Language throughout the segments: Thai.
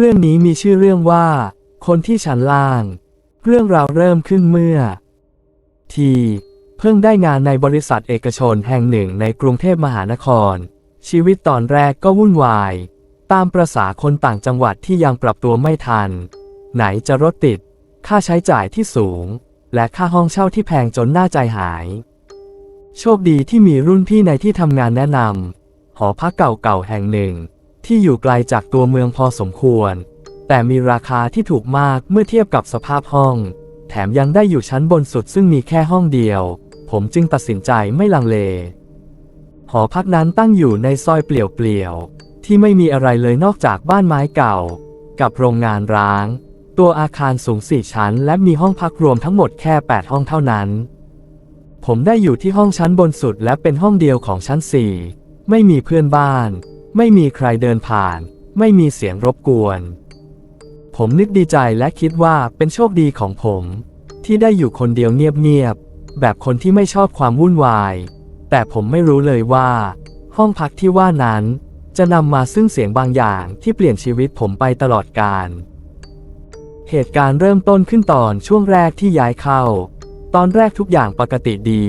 เรื่องนี้มีชื่อเรื่องว่า คนที่ชั้นล่าง เรื่องราวเริ่มขึ้นเมื่อ ที เพิ่งได้งานในบริษัทเอกชนแห่งหนึ่งในกรุงเทพมหานคร ชีวิตตอนแรกก็วุ่นวาย ตามประษาคนต่างจังหวัดที่ยังปรับตัวไม่ทัน ไหนจะรถติด ค่าใช้จ่ายที่สูง และค่าห้องเช่าที่แพงจนหน้าใจหาย โชคดีที่มีรุ่นพี่ในที่ทำงานแนะนำหอพักเก่าๆแห่งหนึ่ง ที่อยู่ไกลจากตัวเมืองพอสมควร แต่มีราคาที่ถูกมากเมื่อเทียบกับสภาพห้อง แถมยังได้อยู่ชั้นบนสุดซึ่งมีแค่ห้องเดียว ผมจึงตัดสินใจไม่ลังเล หอพักนั้นตั้งอยู่ในซอยเปลี่ยวๆ ที่ไม่มีอะไรเลยนอกจากบ้านไม้เก่า กับโรงงานร้าง ตัวอาคารสูงสี่ชั้น และมีห้องพักรวมทั้งหมดแค่ 8 ห้องเท่านั้น ผมได้อยู่ที่ห้องชั้นบนสุดและเป็นห้องเดียวของชั้นสี่ไม่มีเพื่อนบ้าน ไม่มีใครเดินผ่าน ไม่มีเสียงรบกวน ผมนึกดีใจและคิดว่าเป็นโชคดีของผม ที่ได้อยู่คนเดียวเงียบๆ แบบคนที่ไม่ชอบความวุ่นวาย แต่ผมไม่รู้เลยว่า ห้องพักที่ว่านั้น จะนำมาซึ่งเสียงบางอย่างที่เปลี่ยนชีวิตผมไปตลอดกาลเหตุการณ์เริ่มต้นขึ้นตอนช่วงแรกที่ย้ายเข้า ตอนแรกทุกอย่างปกติดี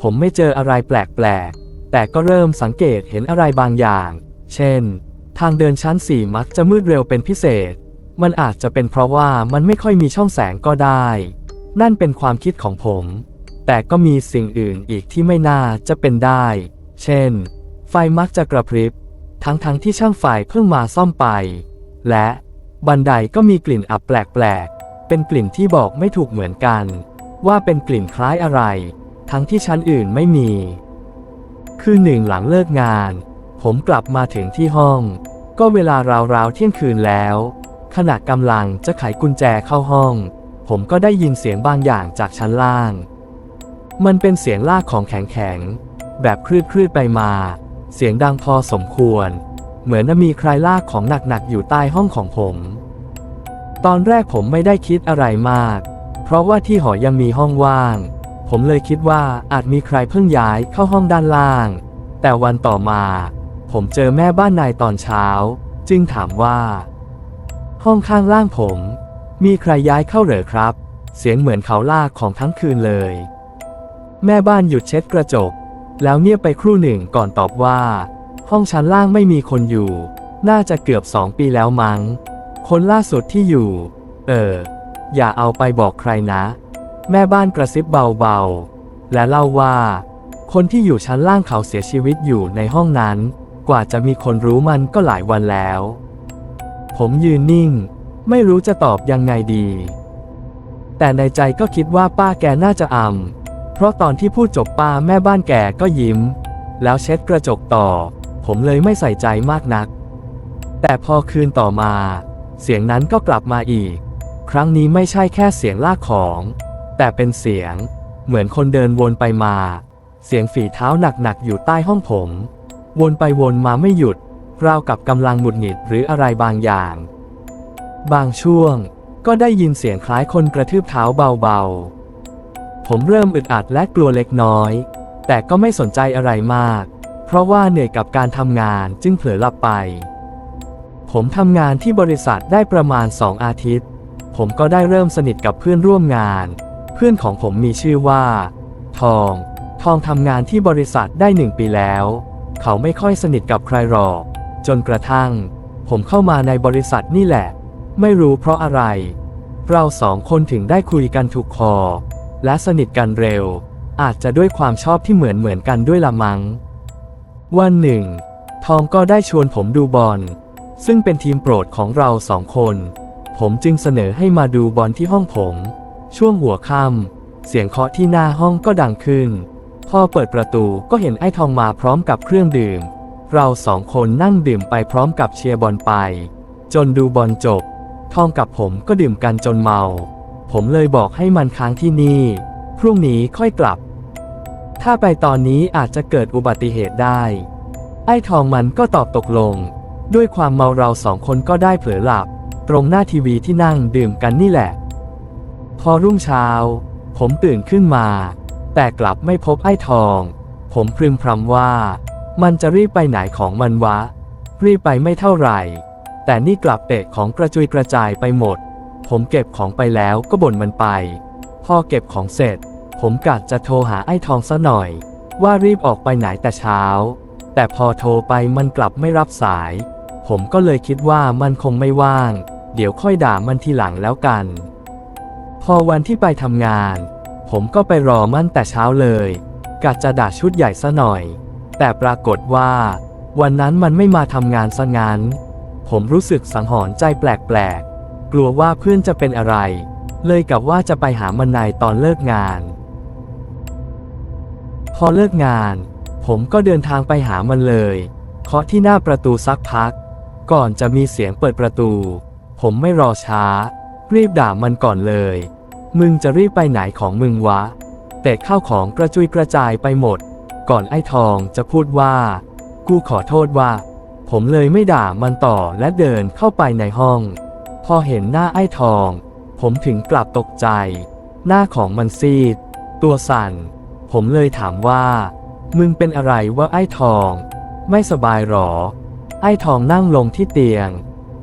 ผมไม่เจออะไรแปลกๆ แต่ก็เริ่มสังเกตเห็นอะไรบางอย่าง เช่น ทางเดินชั้นสี่มักจะมืดเร็วเป็นพิเศษ มันอาจจะเป็นเพราะว่ามันไม่ค่อยมีช่องแสงก็ได้ นั่นเป็นความคิดของผม แต่ก็มีสิ่งอื่นอีกที่ไม่น่าจะเป็นได้ เช่น ไฟมักจะกระพริบ ทั้งๆทที่ช่างไฟเพิ่งมาซ่อมไป และบันไดก็มีกลิ่นอับแปลกๆ เป็นกลิ่นที่บอกไม่ถูกเหมือนกัน ว่าเป็นกลิ่นคล้ายอะไร ทั้งที่ชั้นอื่นไม่มี คือหนึ่งหลังเลิกงาน ผมกลับมาถึงที่ห้อง ก็เวลาราวๆเที่ยงคืนแล้ว ขณะกำลังจะไขกุญแจเข้าห้อง ผมก็ได้ยินเสียงบางอย่างจากชั้นล่าง มันเป็นเสียงลากของแข็งๆ แบบคลืดคลืดๆไปมา เสียงดังพอสมควร เหมือนจะมีใครลากของหนักๆอยู่ใต้ห้องของผม ตอนแรกผมไม่ได้คิดอะไรมาก เพราะว่าที่หอยังมีห้องว่าง ผมเลยคิดว่าอาจมีใครเพิ่งย้ายเข้าห้องด้านล่าง แต่วันต่อมา ผมเจอแม่บ้านนายตอนเช้า จึงถามว่า ห้องข้างล่างผม มีใครย้ายเข้าเหรอครับ เสียงเหมือนเขาลากของทั้งคืนเลย แม่บ้านหยุดเช็ดกระจก แล้วเงียบไปครู่หนึ่งก่อนตอบว่า ห้องชั้นล่างไม่มีคนอยู่ น่าจะเกือบสองปีแล้วมั้ง คนล่าสุดที่อยู่ เออ อย่าเอาไปบอกใครนะ แม่บ้านกระซิบเบาๆและเล่าว่า คนที่อยู่ชั้นล่างเขาเสียชีวิตอยู่ในห้องนั้น กว่าจะมีคนรู้มันก็หลายวันแล้ว ผมยืนนิ่ง ไม่รู้จะตอบยังไงดี แต่ในใจก็คิดว่าป้าแกน่าจะอำเพราะตอนที่พูดจบป้าแม่บ้านแกก็ยิ้ม แล้วเช็ดกระจกต่อ ผมเลยไม่ใส่ใจมากนัก แต่พอคืนต่อมา เสียงนั้นก็กลับมาอีก ครั้งนี้ไม่ใช่แค่เสียงลากของ แต่เป็นเสียง เหมือนคนเดินวนไปมา เสียงฝีเท้าหนักๆอยู่ใต้ห้องผม วนไปวนมาไม่หยุด ราวกับกำลังหงุดหงิดหรืออะไรบางอย่าง บางช่วงก็ได้ยินเสียงคล้ายคนกระทืบเท้าเบาๆ ผมเริ่มอึดอัดและกลัวเล็กน้อย แต่ก็ไม่สนใจอะไรมาก เพราะว่าเหนื่อยกับการทำงานจึงเผลอหลับไป ผมทำงานที่บริษัทได้ประมาณสองอาทิตย์ ผมก็ได้เริ่มสนิทกับเพื่อนร่วมงาน เพื่อนของผมมีชื่อว่า ทอง ทองทำงานที่บริษัทได้หนึ่งปีแล้ว เขาไม่ค่อยสนิทกับใครหรอก จนกระทั่ง ผมเข้ามาในบริษัทนี่แหละ ไม่รู้เพราะอะไร เราสองคนถึงได้คุยกันถูกคอ และสนิทกันเร็ว อาจจะด้วยความชอบที่เหมือนเหมือนกันด้วยละมัง้ง วันหนึ่ง ทองก็ได้ชวนผมดูบอล ซึ่งเป็นทีมโปรดของเราสองคน ผมจึงเสนอให้มาดูบอลที่ห้องผม ช่วงหัวค่ำเสียงเคาะที่หน้าห้องก็ดังขึ้น พอเปิดประตูก็เห็นไอ้ทองมาพร้อมกับเครื่องดื่ม เราสองคนนั่งดื่มไปพร้อมกับเชียร์บอลไป จนดูบอลจบ ทองกับผมก็ดื่มกันจนเมา ผมเลยบอกให้มันค้างที่นี่ พรุ่งนี้ค่อยกลับ ถ้าไปตอนนี้อาจจะเกิดอุบัติเหตุได้ ไอ้ทองมันก็ตอบตกลง ด้วยความเมาเราสองคนก็ได้เผลอหลับ ตรงหน้าทีวีที่นั่งดื่มกันนี่แหละ พอรุ่งเช้า ผมตื่นขึ้นมา แต่กลับไม่พบไอ้ทอง ผมพรึมพรำว่า มันจะรีบไปไหนของมันวะ รีบไปไม่เท่าไหร่ แต่นี่กลับเตะของกระจุยกระจายไปหมด ผมเก็บของไปแล้วก็บ่นมันไป พอเก็บของเสร็จ ผมกะจะโทรหาไอ้ทองซะหน่อย ว่ารีบออกไปไหนแต่เช้า แต่พอโทรไปมันกลับไม่รับสาย ผมก็เลยคิดว่ามันคงไม่ว่าง เดี๋ยวค่อยด่ามันทีหลังแล้วกัน พอวันที่ไปทำงาน ผมก็ไปรอมันแต่เช้าเลยกะจะด่าชุดใหญ่ซะหน่อย แต่ปรากฏว่า วันนั้นมันไม่มาทำงานซะงั้น ผมรู้สึกสังหรณ์ใจแปลกๆ กลัวว่าเพื่อนจะเป็นอะไร เลยกับว่าจะไปหามันในตอนเลิกงาน พอเลิกงาน ผมก็เดินทางไปหามันเลยเคาะที่หน้าประตูสักพัก ก่อนจะมีเสียงเปิดประตู ผมไม่รอช้า รีบด่ามันก่อนเลย มึงจะรีบไปไหนของมึงวะแต่ข้าวของกระจุยกระจายไปหมด ก่อนไอ้ทองจะพูดว่า กูขอโทษว่า ผมเลยไม่ด่ามันต่อและเดินเข้าไปในห้อง พอเห็นหน้าไอ้ทอง ผมถึงกลับตกใจ หน้าของมันซีด ตัวสั่น ผมเลยถามว่า มึงเป็นอะไรวะไอ้ทอง ไม่สบายหรอ ไอ้ทองนั่งลงที่เตียง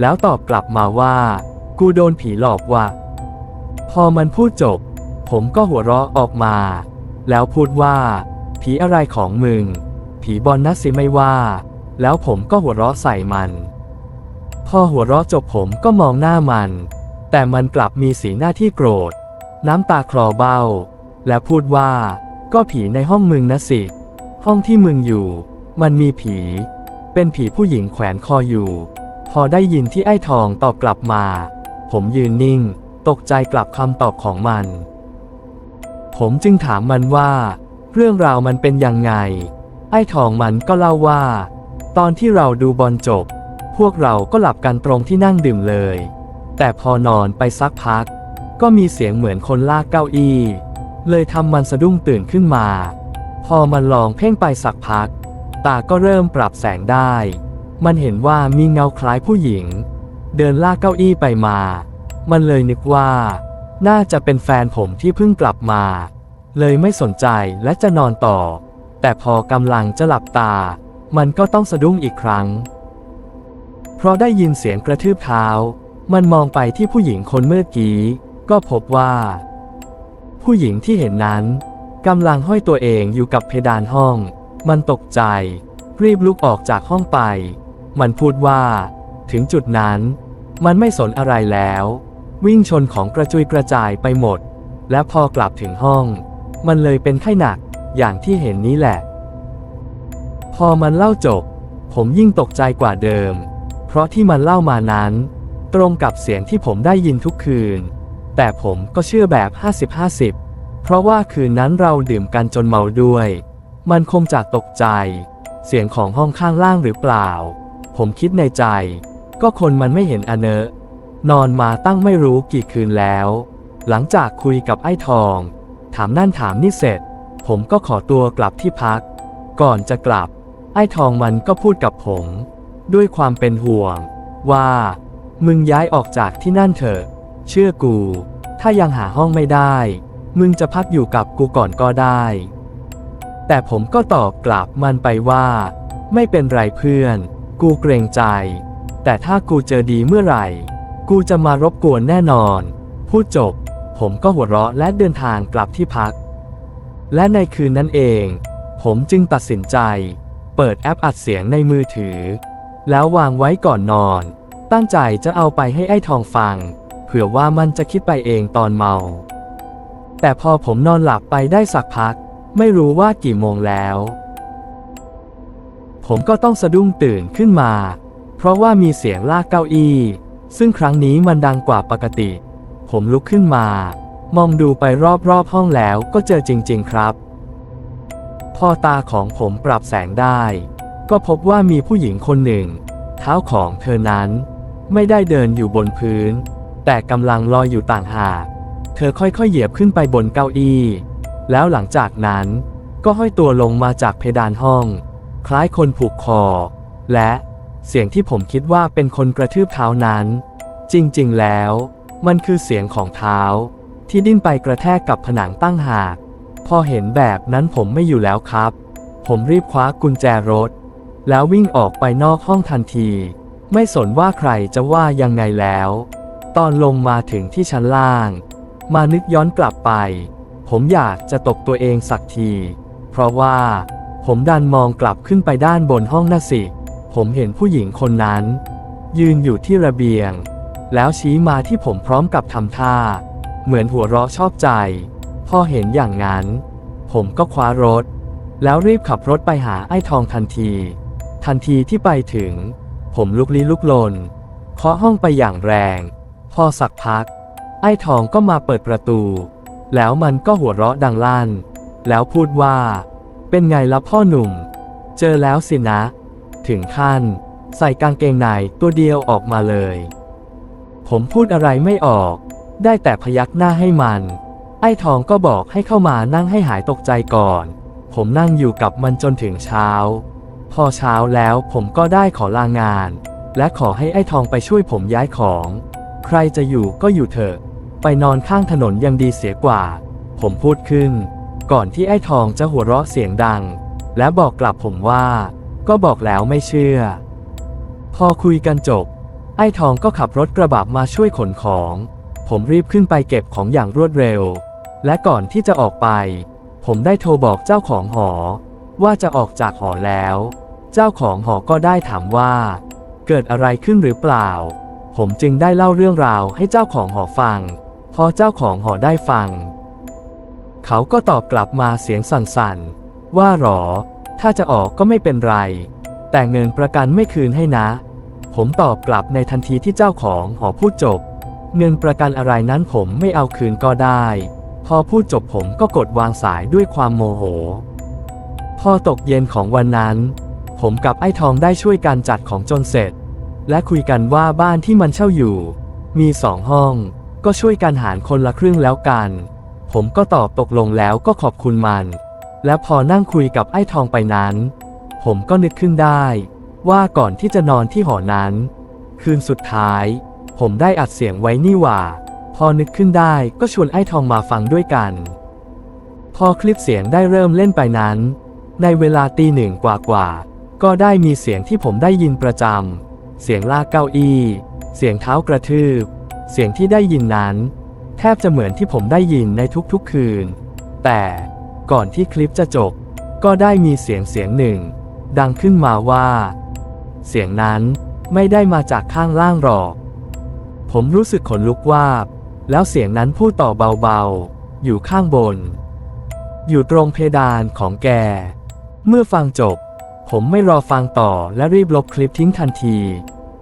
แล้วตอบกลับมาว่า กูโดนผีหลอกว่ะ พอมันพูดจบ ผมก็หัวเราะออกมา แล้วพูดว่า ผีอะไรของมึง ผีบอลนัสสิไม่ว่า แล้วผมก็หัวเราะใส่มัน พอหัวเราะจบผมก็มองหน้ามัน แต่มันกลับมีสีหน้าที่โกรธ น้ำตาคลอเบ้า และพูดว่า ก็ผีในห้องมึงนะสิ ห้องที่มึงอยู่ มันมีผี เป็นผีผู้หญิงแขวนคออยู่ พอได้ยินที่ไอ้ทองตอบกลับมา ผมยืนนิ่ง ตกใจกลับคำตอบของมัน ผมจึงถามมันว่า เรื่องราวมันเป็นยังไง ไอ้ทองมันก็เล่าว่า ตอนที่เราดูบอลจบ พวกเราก็หลับกันตรงที่นั่งดื่มเลย แต่พอนอนไปสักพัก ก็มีเสียงเหมือนคนลากเก้าอี้ เลยทำมันสะดุ้งตื่นขึ้นมา พอมันลองเพ่งไปสักพัก ตาก็เริ่มปรับแสงได้ มันเห็นว่ามีเงาคล้ายผู้หญิง เดินลากเก้าอี้ไปมา มันเลยนึกว่า น่าจะเป็นแฟนผมที่เพิ่งกลับมา เลยไม่สนใจและจะนอนต่อ แต่พอกำลังจะหลับตา มันก็ต้องสะดุ้งอีกครั้ง เพราะได้ยินเสียงกระทืบเท้า มันมองไปที่ผู้หญิงคนเมื่อกี้ ก็พบว่า ผู้หญิงที่เห็นนั้นกำลังห้อยตัวเองอยู่กับเพดานห้อง มันตกใจ รีบลุกออกจากห้องไป มันพูดว่า ถึงจุดนั้น มันไม่สนอะไรแล้ว วิ่งชนของกระจุยกระจายไปหมด และพอกลับถึงห้อง มันเลยเป็นไข้หนักอย่างที่เห็นนี้แหละ พอมันเล่าจบ ผมยิ่งตกใจกว่าเดิม เพราะที่มันเล่ามานั้น ตรงกับเสียงที่ผมได้ยินทุกคืน แต่ผมก็เชื่อแบบ 50-50 เพราะว่าคืนนั้นเราดื่มกันจนเมาด้วย มันคงจะตกใจ เสียงของห้องข้างล่างหรือเปล่า ผมคิดในใจ ก็คนมันไม่เห็นอเนอะ นอนมาตั้งไม่รู้กี่คืนแล้ว หลังจากคุยกับไอ้ทอง ถามนั่นถามนี่เสร็จ ผมก็ขอตัวกลับที่พัก ก่อนจะกลับ ไอ้ทองมันก็พูดกับผม ด้วยความเป็นห่วง ว่า มึงย้ายออกจากที่นั่นเถอะ เชื่อกู ถ้ายังหาห้องไม่ได้ มึงจะพักอยู่กับกูก่อนก็ได้ แต่ผมก็ตอบกลับมันไปว่า ไม่เป็นไรเพื่อน กูเกรงใจ แต่ถ้ากูเจอดีเมื่อไหร่ กูจะมารบกวนแน่นอน พูดจบ ผมก็หัวเราะและเดินทางกลับที่พัก และในคืนนั้นเอง ผมจึงตัดสินใจ เปิดแอปอัดเสียงในมือถือ แล้ววางไว้ก่อนนอน ตั้งใจจะเอาไปให้ไอ้ทองฟัง เผื่อว่ามันจะคิดไปเองตอนเมา แต่พอผมนอนหลับไปได้สักพัก ไม่รู้ว่ากี่โมงแล้ว ผมก็ต้องสะดุ้งตื่นขึ้นมา เพราะว่ามีเสียงลากเก้าอี้ ซึ่งครั้งนี้มันดังกว่าปกติ ผมลุกขึ้นมา มองดูไปรอบๆห้องแล้วก็เจอจริง ๆ ครับ พอตาของผมปรับแสงได้ ก็พบว่ามีผู้หญิงคนหนึ่ง เท้าของเธอนั้น ไม่ได้เดินอยู่บนพื้น แต่กำลังลอยอยู่ต่างหากเธอค่อยๆเหยียบขึ้นไปบนเก้าอี้ แล้วหลังจากนั้นก็ห้อยตัวลงมาจากเพดานห้อง คล้ายคนผูกคอ และ เสียงที่ผมคิดว่าเป็นคนกระทืบเท้านั้น จริงๆ แล้ว มันคือเสียงของเท้า ที่ดิ้นไปกระแทกกับผนังตั้งหาก พอเห็นแบบนั้นผมไม่อยู่แล้วครับ ผมรีบคว้ากุญแจรถ แล้ววิ่งออกไปนอกห้องทันที ไม่สนว่าใครจะว่ายังไงแล้ว ตอนลงมาถึงที่ชั้นล่าง มานึกย้อนกลับไป ผมอยากจะตบตัวเองสักที เพราะว่า ผมดันมองกลับขึ้นไปด้านบนห้องน่ะสิ ผมเห็นผู้หญิงคนนั้น ยืนอยู่ที่ระเบียง แล้วชี้มาที่ผมพร้อมกับทำท่า เหมือนหัวเราะชอบใจ พอเห็นอย่างนั้น ผมก็คว้ารถ แล้วรีบขับรถไปหาไอ้ทองทันที ทันทีที่ไปถึง ผมลุกลี้ลุกลนเคาะห้องไปอย่างแรง พอสักพัก ไอ้ทองก็มาเปิดประตู แล้วมันก็หัวเราะดังลั่น แล้วพูดว่า เป็นไงล่ะพ่อหนุ่ม เจอแล้วสินะ ถึงขั้น ใส่กางเกงในตัวเดียวออกมาเลย ผมพูดอะไรไม่ออก ได้แต่พยักหน้าให้มัน ไอ้ทองก็บอกให้เข้ามานั่งให้หายตกใจก่อน ผมนั่งอยู่กับมันจนถึงเช้า พอเช้าแล้วผมก็ได้ขอลางาน และขอให้ไอ้ทองไปช่วยผมย้ายของ ใครจะอยู่ก็อยู่เถอะ ไปนอนข้างถนนยังดีเสียกว่า ผมพูดขึ้น ก่อนที่ไอ้ทองจะหัวเราะเสียงดัง และบอกกลับผมว่า ก็บอกแล้วไม่เชื่อ พอคุยกันจบ ไอ้ทองก็ขับรถกระบะมาช่วยขนของ ผมรีบขึ้นไปเก็บของอย่างรวดเร็ว และก่อนที่จะออกไป ผมได้โทรบอกเจ้าของหอ ว่าจะออกจากหอแล้ว เจ้าของหอก็ได้ถามว่า เกิดอะไรขึ้นหรือเปล่า ผมจึงได้เล่าเรื่องราวให้เจ้าของหอฟัง พอเจ้าของหอได้ฟัง เขาก็ตอบกลับมาเสียงสั่นๆว่าหรอ ถ้าจะออกก็ไม่เป็นไร แต่เงินประกันไม่คืนให้นะ ผมตอบกลับในทันทีที่เจ้าของหอพูดจบ เงินประกันอะไรนั้นผมไม่เอาคืนก็ได้ พอพูดจบผมก็กดวางสายด้วยความโมโห พอตกเย็นของวันนั้น ผมกับไอ้ทองได้ช่วยกันจัดของจนเสร็จ และคุยกันว่าบ้านที่มันเช่าอยู่ มีสองห้อง ก็ช่วยกันหารคนละครึ่งแล้วกัน ผมก็ตอบตกลงแล้วก็ขอบคุณมัน และพอนั่งคุยกับไอ้ทองไปนั้น ผมก็นึกขึ้นได้ ว่าก่อนที่จะนอนที่หอนั้น คืนสุดท้าย ผมได้อัดเสียงไว้นี่หว่า พอนึกขึ้นได้ก็ชวนไอ้ทองมาฟังด้วยกัน พอคลิปเสียงได้เริ่มเล่นไปนั้น ในเวลาตีหนึ่งกว่าๆก็ได้มีเสียงที่ผมได้ยินประจำเสียงลากเก้าอี้ เสียงเท้ากระทืบ เสียงที่ได้ยินนั้น แทบจะเหมือนที่ผมได้ยินในทุกๆคืน แต่ ก่อนที่คลิปจะจบ ก็ได้มีเสียงเสียงหนึ่ง ดังขึ้นมาว่า เสียงนั้นไม่ได้มาจากข้างล่างหรอก ผมรู้สึกขนลุกวาบ แล้วเสียงนั้นพูดต่อเบาๆ อยู่ข้างบน อยู่ตรงเพดานของแก เมื่อฟังจบ ผมไม่รอฟังต่อและรีบลบคลิปทิ้งทันที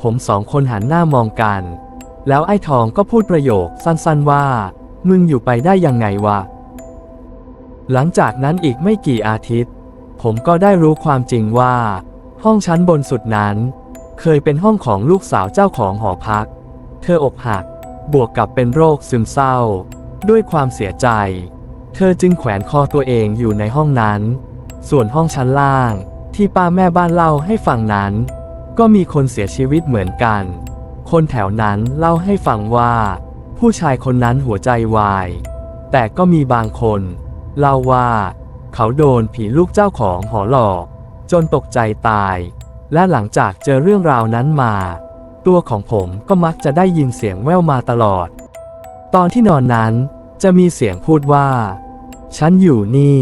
ผมสองคนหันหน้ามองกัน แล้วไอ้ทองก็พูดประโยคสั้นๆว่า มึงอยู่ไปได้ยังไงวะ หลังจากนั้นอีกไม่กี่อาทิตย์ ผมก็ได้รู้ความจริงว่า ห้องชั้นบนสุดนั้น เคยเป็นห้องของลูกสาวเจ้าของหอพัก เธออกหัก บวกกับเป็นโรคซึมเศร้า ด้วยความเสียใจ เธอจึงแขวนคอตัวเองอยู่ในห้องนั้น ส่วนห้องชั้นล่างที่ป้าแม่บ้านเล่าให้ฟังนั้น ก็มีคนเสียชีวิตเหมือนกัน คนแถวนั้นเล่าให้ฟังว่า ผู้ชายคนนั้นหัวใจวาย แต่ก็มีบางคน เล่าว่า เขาโดนผีลูกเจ้าของหอหลอก จนตกใจตาย และหลังจากเจอเรื่องราวนั้นมา ตัวของผมก็มักจะได้ยินเสียงแว่วมาตลอด ตอนที่นอนนั้นจะมีเสียงพูดว่า ฉันอยู่นี่